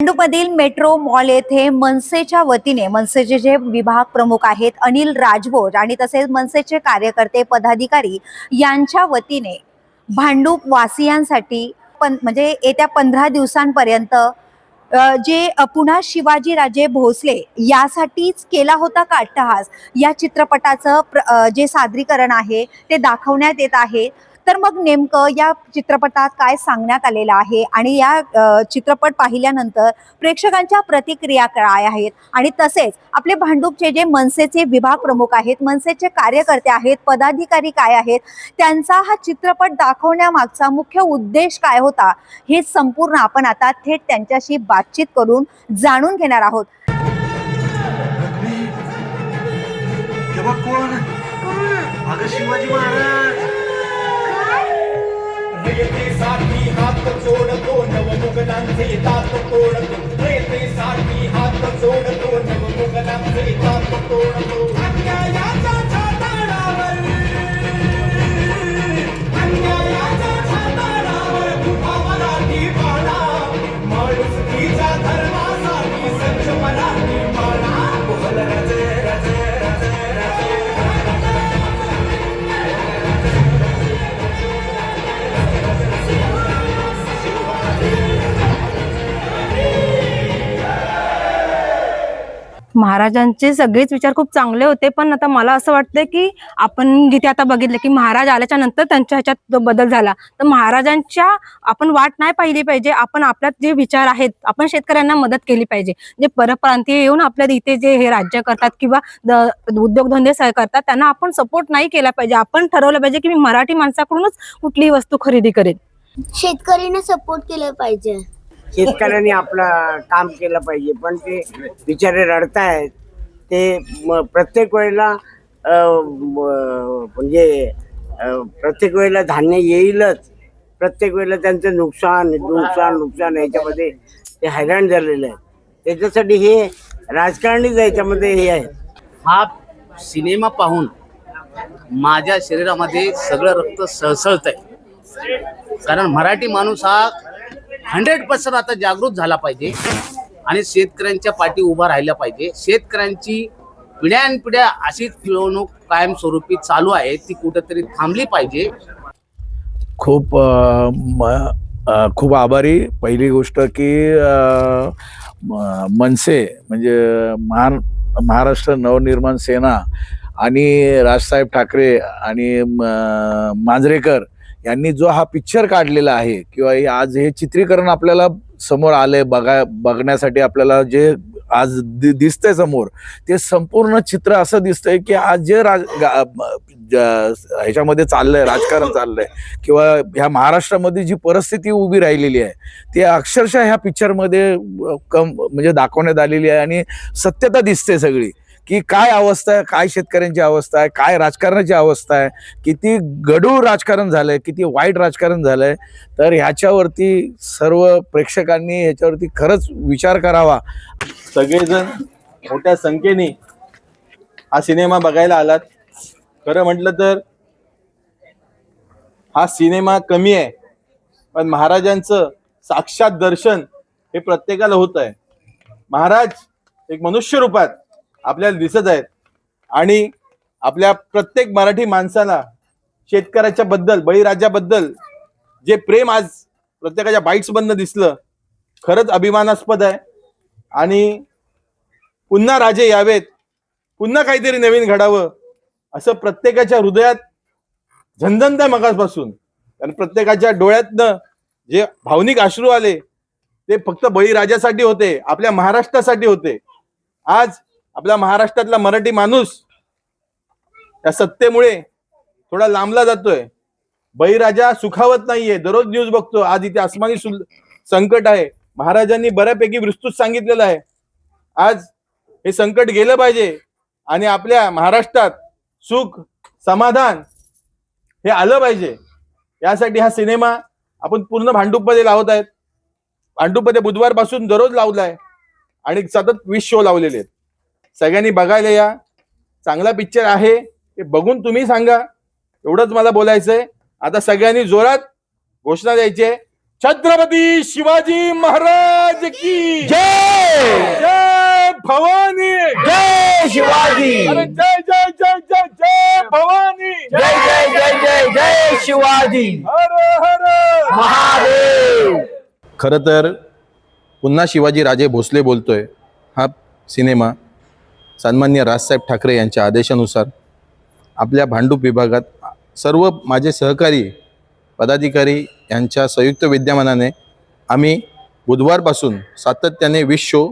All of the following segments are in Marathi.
भांडूपमधील मेट्रो मॉल येथे मनसेच्या वतीने मनसेचे जे विभाग प्रमुख आहेत अनिल राजभोज आणि तसेच मनसेचे कार्यकर्ते पदाधिकारी यांच्या वतीने भांडूप वासियांसाठी पण म्हणजे येत्या पंधरा दिवसांपर्यंत जे पुन्हा शिवाजी राजे भोसले यासाठीच केला होता का अट्टहास? या चित्रपटाचं प्र- जे सादरीकरण आहे ते दाखवण्यात येत आहे. तर मग नेमकं या चित्रपटात काय सांगण्यात आलेलं आहे? आणि या चित्रपट पाहिल्यानंतर प्रेक्षकांच्या प्रतिक्रिया काय आहेत? आणि तसेच आपले भांडूपचे जे मनसेचे विभाग प्रमुख आहेत मनसेचे कार्यकर्ते आहेत पदाधिकारी काय आहेत त्यांचा हा चित्रपट दाखवण्यामागचा मुख्य उद्देश काय होता? हे संपूर्ण आपण आता थेट त्यांच्याशी बातचीत करून जाणून घेणार आहोत. कोण? शिवाजी महाराज! प्रेतेसाठी हात जोडतो नवमुगलांचे दात तोडतो. प्रेतेसाठी हात जोडतो नवमुगलांचे दात तोडतो. अन्यायाचा महाराजांचे सगळेच विचार खूप चांगले होते पण आता मला असं वाटतंय की आपण जिथे आता बघितलं की महाराज आल्याच्यानंतर त्यांच्या ह्याच्यात जो बदल झाला. तर महाराजांच्या आपण वाट नाही पाहिली पाहिजे आपण आपल्यात जे विचार आहेत आपण शेतकऱ्यांना मदत केली पाहिजे. जे परप्रांतीय येऊन आपल्या इथे जे हे राज्य करतात किंवा उद्योगधंदे सह करतात त्यांना आपण सपोर्ट नाही केला पाहिजे. आपण ठरवलं पाहिजे की मी मराठी माणसाकडूनच कुठलीही वस्तू खरेदी करेन. शेतकऱ्यांना सपोर्ट केला पाहिजे. शेतकऱ्यांनी आपलं काम केलं पाहिजे. पण ते बिचारे रडतायत. ते प्रत्येक वेळेला म्हणजे प्रत्येक वेळेला धान्य येईलच. प्रत्येक वेळेला त्यांचं नुकसान नुकसान नुकसान याच्यामध्ये ते हैराण झालेलं आहे त्याच्यासाठी हे राजकारणीच याच्यामध्ये हे आहे हा सिनेमा पाहून माझ्या शरीरामध्ये सगळं रक्त सळसळत आहे कारण मराठी माणूस हा हंड्रेड पर्सेंट आता जागृत झाला पाहिजे आणि शेतकऱ्यांच्या पाठी उभा राहिला पाहिजे. शेतकऱ्यांची पिढ्यानपिढ्या अशीच पिळवणूक कायमस्वरूपी चालू आहे. ती कुठेतरी थांबली पाहिजे. खूप म- खूप आभारी. पहिली गोष्ट की म- मनसे म्हणजे महान महाराष्ट्र नवनिर्माण सेना आणि राजसाहेब ठाकरे आणि म- मांजरेकर यांनी जो हा पिक्चर काढलेला आहे किंवा हे आज हे चित्रीकरण आपल्याला समोर आलंय बघा बघण्यासाठी आपल्याला जे आज दि- दिसतंय समोर ते संपूर्ण चित्र असं दिसतंय की आज जे राज गा- ज- ह्याच्यामध्ये चाललंय राजकारण चाललंय किंवा ह्या महाराष्ट्रामध्ये जी परिस्थिती उभी राहिलेली आहे ती अक्षरशः ह्या पिक्चरमध्ये कम म्हणजे दाखवण्यात आलेली आहे आणि सत्यता दिसते सगळी. की काय अवस्था आहे काय शेतकऱ्यांची अवस्था आहे काय राजकारणाची अवस्था आहे किती गडूळ राजकारण झालंय किती वाईट राजकारण झालंय तर ह्याच्यावरती सर्व प्रेक्षकांनी ह्याच्यावरती खरंच विचार करावा. सगळेजण मोठ्या संख्येने हा सिनेमा बघायला आलात. खरं म्हटलं तर हा सिनेमा कमी आहे पण महाराजांचं साक्षात दर्शन हे प्रत्येकाला होत आहे महाराज एक मनुष्य रूपात आपल्याला दिसत आहेत. आणि आपल्या प्रत्येक मराठी माणसाला शेतकऱ्याच्या बद्दल बळीराजाबद्दल जे प्रेम आज प्रत्येकाच्या बाईट्समधनं दिसलं खरंच अभिमानास्पद आहे. आणि पुन्हा राजे यावेत पुन्हा काहीतरी नवीन घडावं असं प्रत्येकाच्या हृदयात झंझंत आहे मगासपासून. कारण प्रत्येकाच्या डोळ्यातनं जे भावनिक अश्रू आले ते फक्त बळीराजासाठी होते आपल्या महाराष्ट्रासाठी होते. आज आपल्या महाराष्ट्रातला मराठी माणूस त्या सत्तेमुळे थोडा लांबला जातोय. बळीराजा सुखावत नाहीये. दररोज न्यूज बघतो. आज इथे आसमानी सुल- संकट आहे. महाराजांनी बऱ्यापैकी विस्तृत सांगितलेलं आहे. आज हे संकट गेलं पाहिजे आणि आपल्या महाराष्ट्रात सुख समाधान हे आलं पाहिजे. यासाठी हा सिनेमा आपण पूर्ण भांडूपमध्ये लावत आहेत. भांडूपमध्ये बुधवारपासून दररोज लावलाय. आणि सतत वीस शो लावलेले आहेत. सगळ्यांनी बघायला या. चांगला पिक्चर आहे. ते बघून तुम्ही सांगा. एवढंच मला बोलायचंय. आता सगळ्यांनी जोरात घोषणा द्यायची आहे. छत्रपती शिवाजी महाराज की जय! जय भवानी! जय शिवाजी! अरे जय जय जय जय जय भवानी! जय जय जय जय जय शिवाजी! हर हर! महादेव! खरं तर पुन्हा शिवाजी राजे भोसले बोलतोय. हा सिनेमा सन्मान्य राजसाहेब ठाकरे यांच्या आदेशानुसार आपल्या भांडूप विभागात सर्व माझे सहकारी पदाधिकारी यांच्या संयुक्त विद्यमानाने आम्ही बुधवारपासून सातत्याने वीस शो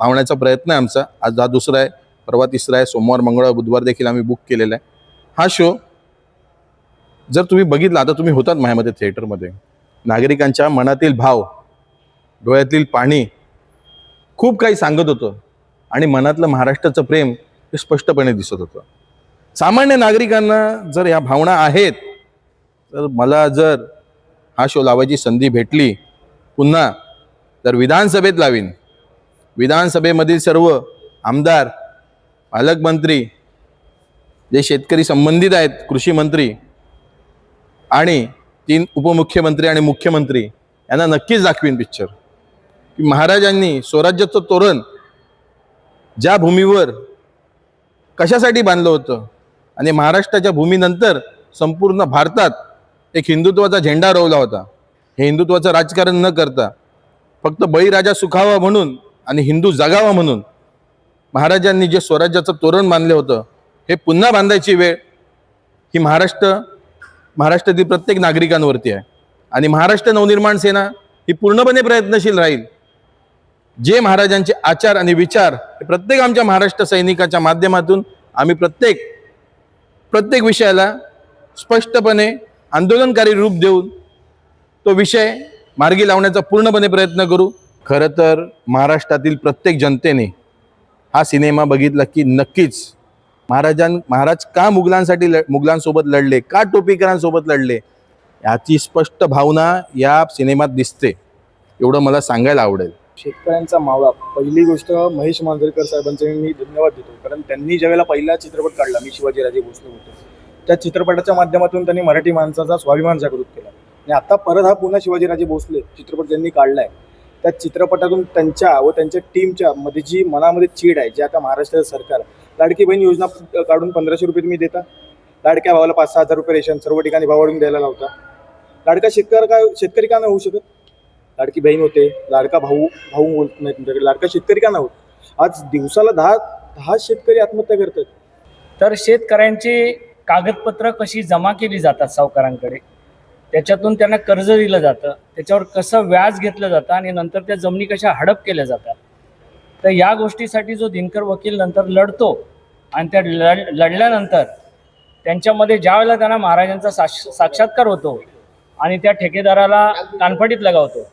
लावण्याचा प्रयत्न आहे आमचा. आज हा दुसरा आहे परवा तिसरा आहे सोमवार मंगळवार बुधवार देखील आम्ही बुक केलेला आहे. हा शो जर तुम्ही बघितला आता तुम्ही होतात माझ्यामध्ये थिएटरमध्ये नागरिकांच्या मनातील भाव डोळ्यातील पाणी खूप काही सांगत होतं. आणि मनातलं महाराष्ट्राचं प्रेम हे स्पष्टपणे दिसत होतं. सामान्य नागरिकांना जर ह्या भावना आहेत तर मला जर हा शो लावायची संधी भेटली पुन्हा तर विधानसभेत लावीन. विधानसभेमधील सर्व आमदार पालकमंत्री जे शेतकरी संबंधित आहेत कृषी मंत्री आणि तीन उपमुख्यमंत्री आणि मुख्यमंत्री यांना नक्कीच दाखवीन पिक्चर की महाराजांनी स्वराज्याचं तोरण ज्या भूमीवर कशासाठी बांधलं होतं आणि महाराष्ट्राच्या भूमीनंतर संपूर्ण भारतात एक हिंदुत्वाचा झेंडा रोवला होता. हे हिंदुत्वाचं राजकारण न करता फक्त बळीराजा सुखावा म्हणून आणि हिंदू जगावा म्हणून महाराजांनी जे स्वराज्याचं तोरण बांधलं होतं हे पुन्हा बांधायची वेळ ही महाराष्ट्र महाराष्ट्रातील प्रत्येक नागरिकांवरती आहे. आणि महाराष्ट्र नवनिर्माण सेना ही पूर्णपणे प्रयत्नशील राहील. जे महाराजांचे आचार आणि विचार हे प्रत्येक आमच्या महाराष्ट्र सैनिकाच्या माध्यमातून आम्ही प्रत्येक प्रत्येक विषयाला स्पष्टपणे आंदोलनकारी रूप देऊन तो विषय मार्गी लावण्याचा पूर्णपणे प्रयत्न करू. खरं तर महाराष्ट्रातील प्रत्येक जनतेने हा सिनेमा बघितला की नक्कीच महाराजां महाराज का मुघलांसाठी लढ मुघलांसोबत लढले का टोपीकरांसोबत लढले याची स्पष्ट भावना या सिनेमात दिसते. एवढं मला सांगायला आवडेल. शेतकऱ्यांचा मावळा. पहिली गोष्ट महेश मांजरेकर साहेबांचे मी धन्यवाद देतो. कारण त्यांनी ज्यावेळेला पहिला चित्रपट काढला मी शिवाजीराजे भोसले होतो. त्या चित्रपटाच्या माध्यमातून त्यांनी मराठी माणसाचा स्वाभिमान जागृत केला. आणि आता परत हा पुन्हा शिवाजीराजे भोसले चित्रपट ज्यांनी काढला आहे त्या चित्रपटातून त्यांच्या व त्यांच्या टीमच्या मध्ये जी मनामध्ये चीड आहे जे आता महाराष्ट्राचं सरकार लाडकी बहीण योजना काढून पंधराशे रुपये तुम्ही देता? लाडक्या भावाला पाच सहा हजार रुपये रेशन सर्व ठिकाणी भाव द्यायला लावता. लाडका शेतकरी काय शेतकरी का नाही होऊ शकत? लाडकी बहीण होते लाडका भाऊ भाऊ बोलत नाही तुमच्याकडे लाडका शेतकरी का नाही होत? आज दिवसाला दहा दहा शेतकरी आत्महत्या करतात. तर शेतकऱ्यांची कागदपत्र कशी जमा केली जातात सावकारांकडे? त्याच्यातून त्यांना कर्ज दिलं जातं त्याच्यावर कसं व्याज घेतलं जातं आणि नंतर त्या जमिनी कशा हडप केल्या जातात? तर या गोष्टीसाठी जो दिनकर वकील नंतर लढतो आणि त्या लढ लढल्यानंतर त्यांच्यामध्ये ज्या वेळेला त्यांना महाराजांचा साक्ष साक्षात्कार होतो आणि त्या ठेकेदाराला कानफडीत लगावतो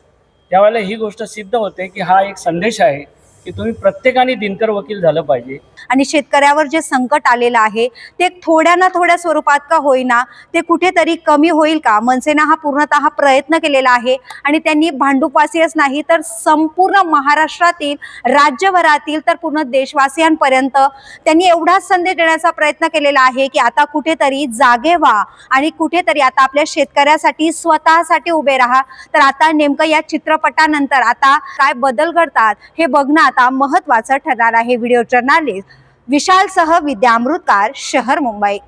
त्यावेळेला ही गोष्ट सिद्ध होते की हा एक संदेश आहे की तुम्ही प्रत्येकाने दिनकर वकील झालं पाहिजे. आणि शेतकऱ्यावर जे संकट आलेलं आहे ते थोड्या ना थोड्या स्वरूपात का होईना ते कुठेतरी कमी होईल का? मनसेनं हा पूर्णतः प्रयत्न केलेला आहे आणि त्यांनी भांडुपवासीच नाही तर संपूर्ण महाराष्ट्रातील राज्यभरातील तर पूर्ण देशवासियांपर्यंत त्यांनी एवढाच संदेश देण्याचा प्रयत्न केलेला आहे की आता कुठेतरी जागे व्हा आणि कुठेतरी आता आपल्या शेतकऱ्यासाठी स्वतःसाठी उभे राहा. तर आता नेमकं या चित्रपटानंतर आता काय बदल घडतात हे बघणं आता महत्वाचं ठरणार आहे. व्हिडिओ जर्नालिस्ट विशालसह विद्यामृतकार शहर मुंबई.